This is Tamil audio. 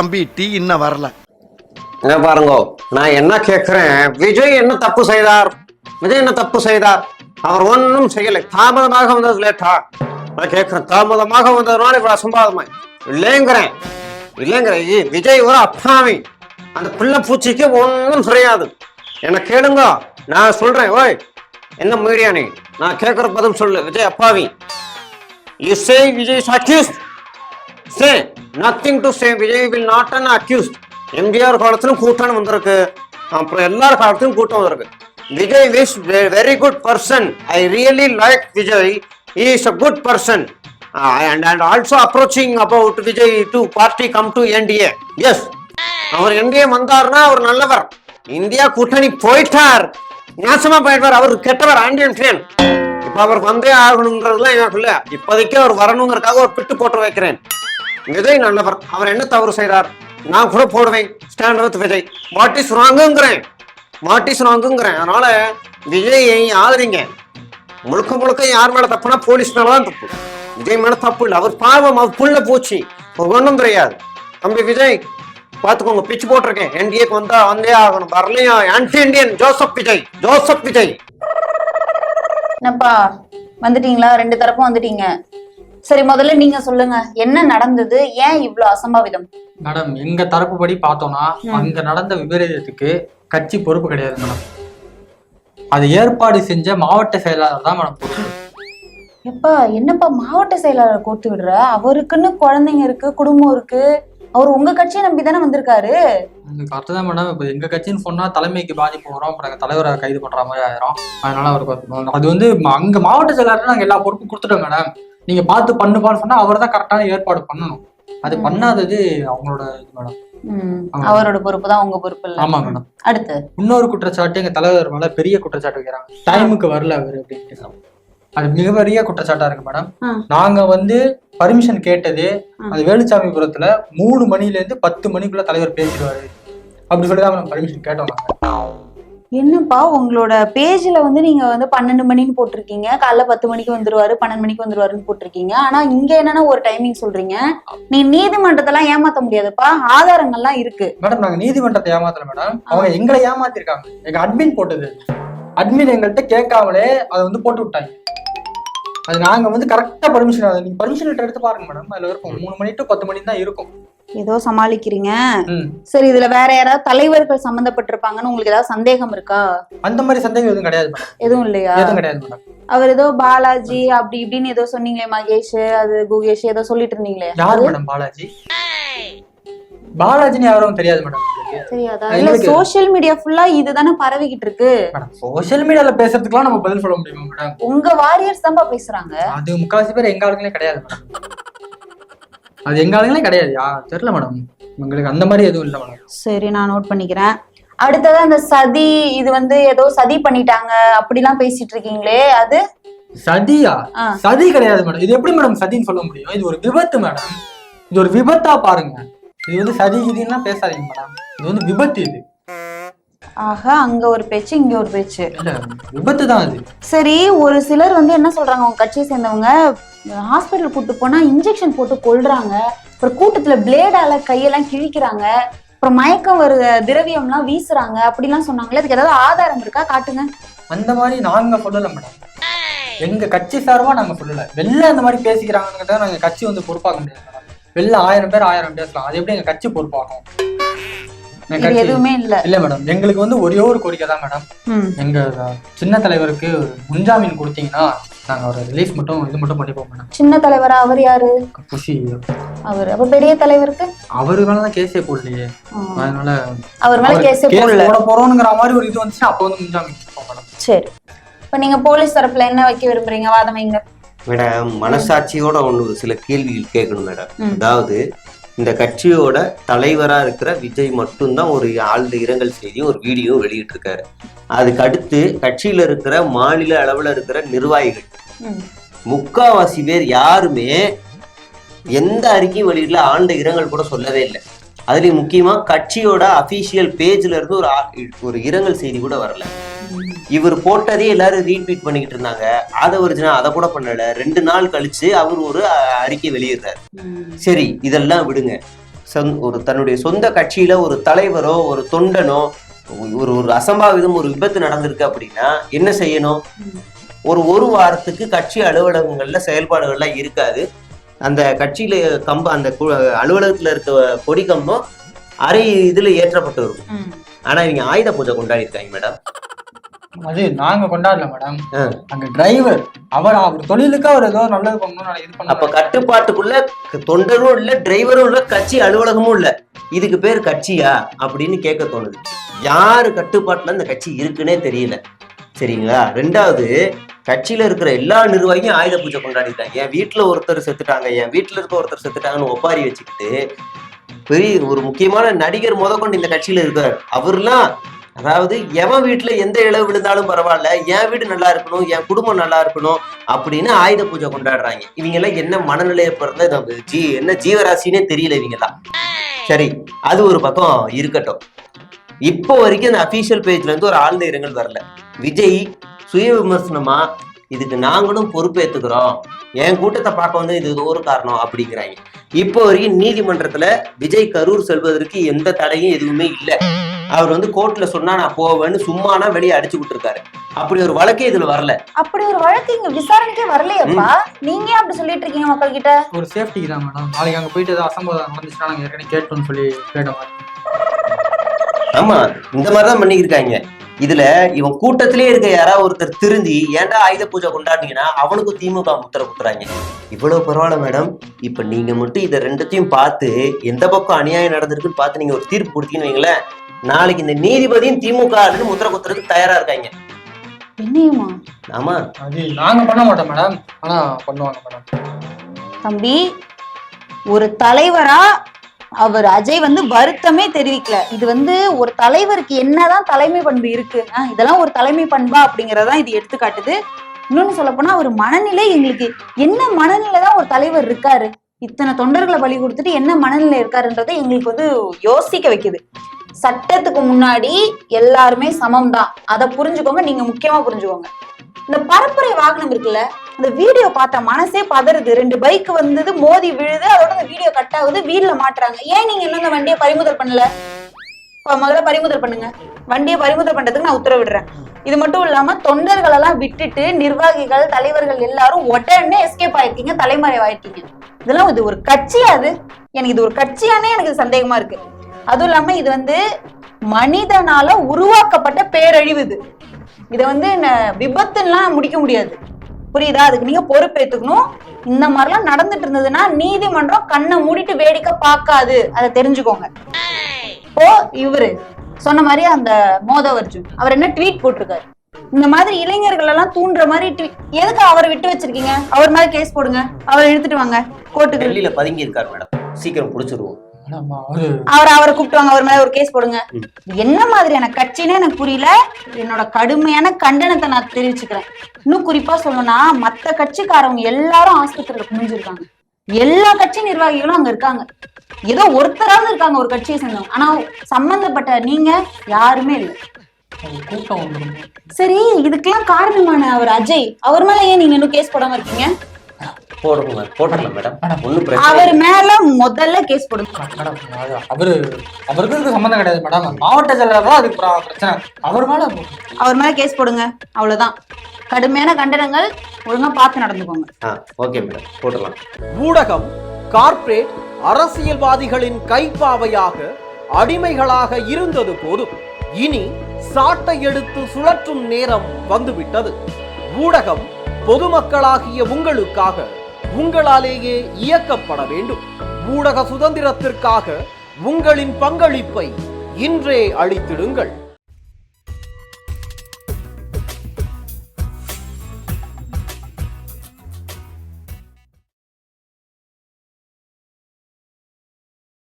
தம்பி டீ இன்னும் வரல. பாருங்க நான் என்ன கேட்கிறேன் விஜய் என்ன தப்பு செய்தார்? விஜய் என்ன தப்பு செய்தார்? அவர் ஒன்றும் செய்யலை. தாமதமாக வந்தது லேட்டா. நான் கேட்கிறேன் தாமதமாக வந்ததுனால இவ்வளவு அசம்பாதமா இல்லைங்கிறேன். இல்லைங்கிறேன் விஜய் ஒரு அப்பாவி. அந்த பிள்ளை பூச்சிக்கு ஒன்றும் தெரியாது. என்ன கேளுங்க நான் சொல்றேன் ஓய் என்ன மீடியா நீ? நான் கேட்குற பதில் சொல்லு விஜய் அப்பாவி. You say Vijay accused say nothing to say Vijay will not an accused MGR காலத்திலும் கூட்டம் வந்திருக்கு. அப்புறம் எல்லார் காலத்திலும் கூட்டம் வந்திருக்கு. Vijay is very good person I really like Vijay is a good person and and also approaching about Vijay to party come to NDA yes our NDA வந்தார்னா அவர் நல்லவர். இந்தியா கூட்டணி போயிட்டார். நாசமா போயிட்டார் அவர் கெட்டவர் ஆண்டியன் ஃபேன் இப்ப அவர் வந்தே ஆகணுங்கிறதுலாம் எனக்கு இப்போதைக்கு அவர் வரணுங்கிறதுக்காக ஒரு பிட்டு போட்டு வைக்கிறேன். விஜய் நல்லவர். அவர் என்ன தவறு செய்கிறார் நான் கூட போடுவேன். Stand with Vijay. What is ராங்குங்கிறேன். What is ராங்குங்கிறேன். அதனால விஜயை ஆதரிங்க. முழுக்க முழுக்க யார் மேல தப்புனா போலீஸ் மேலதான் தப்பு. விஜய் மேல தப்பு இல்லை. அவர் பாவம் அவர் புள்ள பூச்சி. ஒரு கிடையாது தம்பி விஜய் பாத்துக்கோங்க பிச்சு போட்டிருக்கேன். என்டிஏக்கு வந்தா வந்தே ஆகணும். வரலையா? Anti Indian Joseph Vijay. Joseph Vijay. என்னப்பா? வந்துட்டீங்களா? ரெண்டு தரப்பும் வந்துட்டீங்க. சரி முதல்ல நீங்க சொல்லுங்க. என்ன நடந்தது? ஏன் இவ்ளோ அசம்பாவிதம்? மேடம் எங்க தரப்புப்படி பார்த்தோம்னா அங்க நடந்த விபரீதத்துக்கு கட்சி பொறுப்பு கிடையாது மேடம். அது ஏற்பாடு செஞ்ச மாவட்ட செயலாளர் தான் மேடம் பொறுப்பு எப்பா என்னப்பா மாவட்ட செயலாளர் கோர்த்து விடுற? அவருக்குன்னு குழந்தைங்க இருக்கு குடும்பம் இருக்கு. அவர் உங்க கட்சியை நம்பி தானே வந்திருக்காரு? கரெக்டு தான் மேடம். இப்போ எங்க கட்சின்னு சொன்னா தலைமைக்கு பாதிப்பு வரும் அப்புறம் எங்க தலைவரை கைது பண்ற மாதிரி ஆயிரும். அதனால அவருக்கு அது வந்து அங்க மாவட்ட செயலாளர் நாங்க எல்லா பொறுப்பும் கொடுத்துட்டோம் மேடம். நீங்க பார்த்து பண்ணுப்பான்னு சொன்னா அவர் தான் கரெக்டான ஏற்பாடு பண்ணணும். அது. பண்ணாதது அவங்களோட இது மேடம். அவரோட பொறுப்பு தான் உங்க பொறுப்பு இல்ல. ஆமா மேடம். அடுத்து. இன்னொரு குற்றச்சாட்டு எங்க தலைவர் மேல பெரிய குற்றச்சாட்டு வைக்கிறாங்க. டைமுக்கு வரல அவரு அப்படின்ட்டு அது மிக பெரிய குற்றச்சாட்டா இருக்கு மேடம். நாங்க வந்து பர்மிஷன் கேட்டது. அது வேலுச்சாமிபுரத்துல மூணு மணில இருந்து பத்து மணிக்குள்ள தலைவர் பேசிடுவாரு. அப்படி சொல்லி தான் மேடம் பர்மிஷன் கேட்டோம் நாங்க. என்னப்பா உங்களோட பேஜ்ல வந்து நீங்க வந்து பன்னெண்டு மணின்னு போட்டிருக்கீங்க. காலைல பத்து மணிக்கு வந்துருவாரு பன்னெண்டு மணிக்கு வந்துருவாருன்னு போட்டிருக்கீங்க. ஆனா இங்க என்னன்னா ஒரு டைமிங் சொல்றீங்க. நீ நீதிமன்றத்தெல்லாம் ஏமாத்த முடியாதுப்பா. ஆதாரங்கள்லாம் இருக்கு. மேடம் நாங்க நீதிமன்றத்தை ஏமாத்தல மேடம் அவங்க எங்களை ஏமாத்திருக்காங்க. எங்க அட்மின் போட்டது. அட்மின் எங்கள்கிட்ட கேட்காமலே அதை வந்து போட்டு விட்டாங்க. அது நாங்க வந்து கரெக்டா பர்மிஷன் நீங்க பர்மிஷன் லெட்டர் எடுத்து பாருங்க மேடம் அதுல இருக்கும். மூணு மணி டு பத்து மணி தான் இருக்கும். ஏதோ சமாளிக்கிறீங்க. சரி இதுல வேற யாராவது தலைவர்கள் சம்பந்தப்பட்டிருப்பாங்கன்னு உங்களுக்கு ஏதாவது சந்தேகம் இருக்கா? அந்த மாதிரி சந்தேகம் எதுவும் கிடையாது எதுவும் இல்லையா? எதுவும் கிடையாது அவர் ஏதோ பாலாஜி அப்படி இப்படின்னு ஏதோ சொன்னீங்களே மகேஷ் அது குகேஷ் ஏதோ சொல்லிட்டு இருந்தீங்களே. யார் மேடம் பாலாஜி? பாலாஜின்னு யாரும் தெரியாது மேடம். தெரியாதா இல்ல சோசியல் மீடியா ஃபுல்லா இதுதானே பரவிக்கிட்டு இருக்கு. சோஷியல் மீடியால பேசுறதுக்குலாம் நம்ம பதில் சொல்ல முடியுமா மேடம்? உங்க வாரியர்ஸ் தான்ப்பா பேசுறாங்க. அது முக்காவாசி பேர் எங்க ஆளுங்களே கிடையாது மேடம். அது எங்க ஆளுங்களே கிடையாது. யா தெரியல மேடம் உங்களுக்கு அந்த மாதிரி எதுவும் இல்லை மேடம் சரி நான் நோட் பண்ணிக்கிறேன். அடுத்தது அந்த சதி இது வந்து ஏதோ சதி பண்ணிட்டாங்க அப்படிலாம் பேசிட்டு இருக்கீங்களே அது? சதியா? ஆ. சதி கிடையாது மேடம் இது எப்படி மேடம் சதின்னு சொல்ல முடியும்? இது ஒரு விபத்து மேடம் இது ஒரு விபத்தா பாருங்க. இது வந்து சதி கிதின்லாம் பேசாதீங்க மேடம் இது வந்து விபத்து இது. ஆக அங்க ஒரு பேச்சு இங்க ஒரு பேச்சு. விபத்து தான் அது. சரி ஒரு சிலர் வந்து என்ன சொல்றாங்க உங்க கட்சியை சேர்ந்தவங்க ஹாஸ்பிட்டல் கூட்டு போனா இன்ஜெக்ஷன் போட்டு கொல்றாங்க அப்புறம் கூட்டத்துல பிளேடால கையெல்லாம் கிழிக்கிறாங்க அப்புறம் மயக்கம் வரு திரவியம்லாம் வீசுறாங்க அப்படிலாம் சொன்னாங்களே அதுக்கு ஏதாவது ஆதாரம் இருக்கா? காட்டுங்க. அந்த மாதிரி நாங்க சொல்லல மேடம் எங்க கட்சி சார்பா நாங்க சொல்லல. வெளில அந்த மாதிரி பேசிக்கிறாங்கன்னு நாங்க கட்சி வந்து பொறுப்பாக்க முடியாது வெளில ஆயிரம் பேர் ஆயிரம் பேசலாம் அது எப்படி எங்க கட்சி பொறுப்பாகும்? இது எதுவுமே இல்ல. இல்ல மேடம் எங்களுக்கு வந்து ஒரே ஒரு கோரிக்கை தான் மேடம். எங்க சின்ன தலைவருக்கு ஒரு முன்ஜாமீன் கொடுத்தீங்கன்னா நாங்க ஒரு ரிலீஃப் மட்டும் இது மட்டும் பண்ணிப்போம் மேடம் சின்ன தலைவரா? அவர் யாரு? குஷி. அவர். அப்ப பெரிய தலைவருக்கு? அவரு மேலதான் கேஸே போடலையே. அதனால அவர் மேல கேஸே போடல. போட போறோம்ங்கிற மாதிரி ஒரு இது வந்துச்சுன்னா அப்போ வந்து முன்ஜாமீன் கொடுப்போம் மேடம் சரி. இப்ப நீங்க போலீஸ் தரப்புல என்ன வைக்க விரும்புறீங்க? வாதம் வைங்க. மேடம் மனசாட்சியோட ஒண்ணு சில கேள்விகள் கேட்கணும் மேடம். அதாவது இந்த கட்சியோட தலைவரா இருக்கிற விஜய் மட்டும்தான் ஒரு ஆழ்ந்த இரங்கல் செய்தியும் ஒரு வீடியோ வெளியிட்டு இருக்காரு அதுக்கு அடுத்து கட்சியில இருக்கிற மாநில அளவுல இருக்கிற நிர்வாகிகள். முக்காவாசி பேர் யாருமே எந்த அறிக்கையும் வெளியிடல ஆழ்ந்த இரங்கல் கூட சொல்லவே இல்லை. அதுலயும் முக்கியமா கட்சியோட அபிஷியல் பேஜ்ல இருந்து ஒரு ஒரு இரங்கல் செய்தி கூட வரல. இவர் போட்டதே எல்லாரும் ரீட்வீட் பண்ணிக்கிட்டு இருந்தாங்க. அதை ஒரிஜினா அதை கூட பண்ணல. ரெண்டு நாள் கழிச்சு அவர் ஒரு அறிக்கை வெளியிடுறாரு. சரி இதெல்லாம் விடுங்க. சொந்- ஒரு தன்னுடைய சொந்த கட்சியில ஒரு தலைவரோ ஒரு தொண்டனோ ஒரு ஒரு அசம்பாவிதம் ஒரு விபத்து நடந்திருக்கு அப்படின்னா என்ன செய்யணும்? ஒரு ஒரு வாரத்துக்கு கட்சி அலுவலகங்கள்ல செயல்பாடுகள்லாம் இருக்காது. அந்த கட்சியில கம்ப அந்த அலுவலகத்துல இருக்க கொடி கம்பம் அரை இதுல ஏற்றப்பட்டு இருக்கும். ஆனா இவங்க ஆயுத பூஜை கொண்டாடி இருக்காங்க மேடம். அது நாங்க கொண்டாடல மேடம். அங்க டிரைவர் அவர் அவர் தொழிலுக்கு அவர் ஏதோ நல்லது பண்ணணும் இது அப்ப பண்ண கட்டுப்பாட்டுக்குள்ள தொண்டரும் இல்ல டிரைவரும் இல்ல கட்சி அலுவலகமும் இல்ல. இதுக்கு பேர் கட்சியா அப்படின்னு கேட்க தோணுது. யாரு கட்டுப்பாட்டுல இந்த கட்சி இருக்குன்னே தெரியல. சரிங்களா? ரெண்டாவது கட்சியில இருக்கிற எல்லா நிர்வாகியும் ஆயுத பூஜை கொண்டாடிட்டாங்க. என் வீட்டுல ஒருத்தர் செத்துட்டாங்க என் வீட்டுல இருக்க ஒருத்தர் செத்துட்டாங்கன்னு ஒப்பாரி வச்சுக்கிட்டு பெரிய ஒரு முக்கியமான நடிகர் முதற்கொண்டு இந்த கட்சியில இருக்கார். அவர்லாம் அதாவது எவன் வீட்டுல எந்த இழவு விழுந்தாலும் பரவாயில்ல என் வீடு நல்லா இருக்கணும் என் குடும்பம் நல்லா இருக்கணும் அப்படின்னு ஆயுத பூஜை கொண்டாடுறாங்க. இவங்க எல்லாம் என்ன மனநிலையை பிறந்த நமக்கு ஜீ என்ன ஜீவராசினே தெரியல இவங்க எல்லாம் சரி அது ஒரு பக்கம் இருக்கட்டும். இப்போ வரைக்கும் அந்த அபிஷியல் பேஜ்ல இருந்து ஒரு ஆழ்ந்த இரங்கல் வரல. விஜய் சுய விமர்சனமா இதுக்கு நாங்களும் பொறுப்பேற்றுக்கிறோம் என் கூட்டத்தை பார்க்க வந்து இது ஒரு காரணம் அப்படிங்கிறாங்க. இப்போ வரைக்கும் நீதிமன்றத்துல விஜய் கரூர் செல்வதற்கு எந்த தடையும் எதுவுமே இல்லை. அவர் வந்து கோர்ட்ல சொன்னா நான் போவேன்னு சும்மானா வெளியே அடிச்சு விட்டுருக்காரு அப்படி ஒரு வழக்கே இதுல வரல. அப்படி ஒரு வழக்கு இங்க விசாரணைக்கே வரலையப்பா. நீங்க ஏன் அப்படி சொல்லிட்டு இருக்கீங்க மக்கள் கிட்ட ஒரு சேஃப்டிக்கு தான் மேடம் நாளைக்கு அங்க போயிட்டு ஏதாவது அசம்பவம் நடந்துச்சுன்னா நாங்க ஏற்கனவே கேட்டோம்னு சொல்லி கேட்ட மாதிரி ஆமா இந்த மாதிரிதான் பண்ணிக்கிருக்காங்க. இதுல இவன் கூட்டத்திலே இருக்க யாராவது ஒருத்தர் திருந்தி ஏன்டா ஆயுத பூஜை கொண்டாடுனீங்கன்னா அவனுக்கும் திமுக முத்திர குத்துறாங்க. இவ்வளவு பரவாயில்ல மேடம் இப்ப நீங்க மட்டும் இதை ரெண்டுத்தையும் பார்த்து எந்த பக்கம் அநியாயம் நடந்திருக்குன்னு பார்த்து நீங்க ஒரு தீர்ப்பு கொடுத்தீங்கன்னு வைங்களேன். நாளைக்கு இந்த நீதிபதியும் திமுக ஆளுன்னு முத்திர குத்துறதுக்கு தயாரா இருக்காங்க. என்னையுமா? ஆமா. அது நாங்க பண்ண மாட்டோம் மேடம். ஆனா பண்ணுவாங்க மேடம். தம்பி ஒரு தலைவரா அவர் அஜய் வந்து வருத்தமே தெரிவிக்கல. இது வந்து ஒரு தலைவருக்கு என்னதான் தலைமை பண்பு இருக்கு? ஆஹ் இதெல்லாம் ஒரு தலைமை பண்பா அப்படிங்கறதா இது எடுத்துக்காட்டுது. இன்னொன்னு சொல்ல போனா ஒரு மனநிலை எங்களுக்கு என்ன மனநிலை தான் ஒரு தலைவர் இருக்காரு? இத்தனை தொண்டர்களை பலி கொடுத்துட்டு என்ன மனநிலை இருக்காருன்றதை எங்களுக்கு வந்து யோசிக்க வைக்குது. சட்டத்துக்கு முன்னாடி எல்லாருமே சமம் தான் அதை புரிஞ்சுக்கோங்க நீங்க முக்கியமா புரிஞ்சுக்கோங்க. இந்த பரப்புரை வாகனம் இருக்குல்ல அந்த வீடியோ பார்த்தா மனசே பதறுது. ரெண்டு பைக் வந்தது மோதி விழுது அதோட அந்த வீடியோ கட் ஆகுது வீடுல மாட்டுறாங்க. ஏன் நீங்க இன்னும் அந்த வண்டியை பறிமுதல் பண்ணல? முதல்ல பறிமுதல் பண்ணுங்க. வண்டியை பறிமுதல் பண்றதுக்கு நான் உத்தரவிடுறேன். இது மட்டும் இல்லாம தொண்டர்கள் எல்லாம் விட்டுட்டு நிர்வாகிகள் தலைவர்கள் எல்லாரும் உடனே எஸ்கேப் ஆயிருக்கீங்க தலைமறைவாயிருக்கீங்க இதெல்லாம் இது ஒரு கட்சியா அது. எனக்கு இது ஒரு கட்சியானே எனக்கு சந்தேகமா இருக்கு. அதுவும் இல்லாம இது வந்து மனிதனால உருவாக்கப்பட்ட பேரழிவு இது. இதை வந்து விபத்துலாம் முடிக்க முடியாது. புரியுதா? அதுக்கு நீங்க பொறுப்பேத்துக்கணும். இந்த மாதிரிலாம் நடந்துட்டு இருந்ததுன்னா நீதிமன்றம் கண்ணை மூடிட்டு வேடிக்கை பார்க்காது. அதை தெரிஞ்சுக்கோங்க. இப்போ இவரு சொன்ன மாதிரி அந்த மோதவர்ஜுன் அவர் என்ன ட்வீட் போட்டிருக்காரு? இந்த மாதிரி இளைஞர்கள் எல்லாம் தூண்டுற மாதிரி tweet- எதுக்கு அவரை விட்டு வச்சிருக்கீங்க? அவர் மேல கேஸ் போடுங்க அவரை இழுத்துட்டு வாங்க கோர்ட்டுக்கு டெல்லியில பதுங்கி இருக்காரு மேடம். சீக்கிரம் புடிச்சிருவோம். அவரு அவரை அவரை கூப்பிட்டு வாங்க அவர் மேல ஒரு கேஸ் போடுங்க. என்ன மாதிரியான கட்சின்னு எனக்கு புரியல. என்னோட கடுமையான கண்டனத்தை நான் தெரிவிச்சுக்கிறேன். இன்னும் குறிப்பா சொல்லணும்னா மத்த கட்சிக்காரவங்க எல்லாரும் ஆஸ்பத்திரியில குமிஞ்சிருக்காங்க எல்லா கட்சி நிர்வாகிகளும் அங்க இருக்காங்க. ஏதோ ஒருத்தராவது இருக்காங்க ஒரு கட்சியை சேர்ந்தவங்க. ஆனா சம்பந்தப்பட்ட நீங்க யாருமே இல்லை. சரி இதுக்கெல்லாம் காரணமான அவர் அஜய் அவர் மேல ஏன் நீங்க இன்னும் கேஸ் போடாம இருக்கீங்க? போடுங்க மேடம் போட்டுடலாம் மேடம். ஒன்றும் பிரச்சனை அவர் மேல முதல்ல கேஸ் போடுங்க மேடம் அது அவரு அவருக்கு இதுக்கு சம்மந்தம் கிடையாது மேடம். மாவட்ட செயலர் தான் அதுக்கு பிர- பிரச்சனை. அவர் மேல அவர் மேல கேஸ் போடுங்க. அவ்வளவுதான். கடுமையான கண்டனங்கள் ஒழுங்கா பார்த்து நடந்துக்கோங்க. Okay madam. போட்டுடலாம். ஊடகம் கார்ப்பரேட் அரசியல்வாதிகளின் கைப்பாவையாக அடிமைகளாக இருந்தது போதும். இனி சாட்டை எடுத்து சுழற்றும் நேரம் வந்துவிட்டது. ஊடகம் பொதுமக்களாகிய உங்களுக்காக உங்களாலேயே இயக்கப்பட வேண்டும். ஊடக சுதந்திரத்திற்காக உங்களின் பங்களிப்பை இன்றே அளித்திடுங்கள்.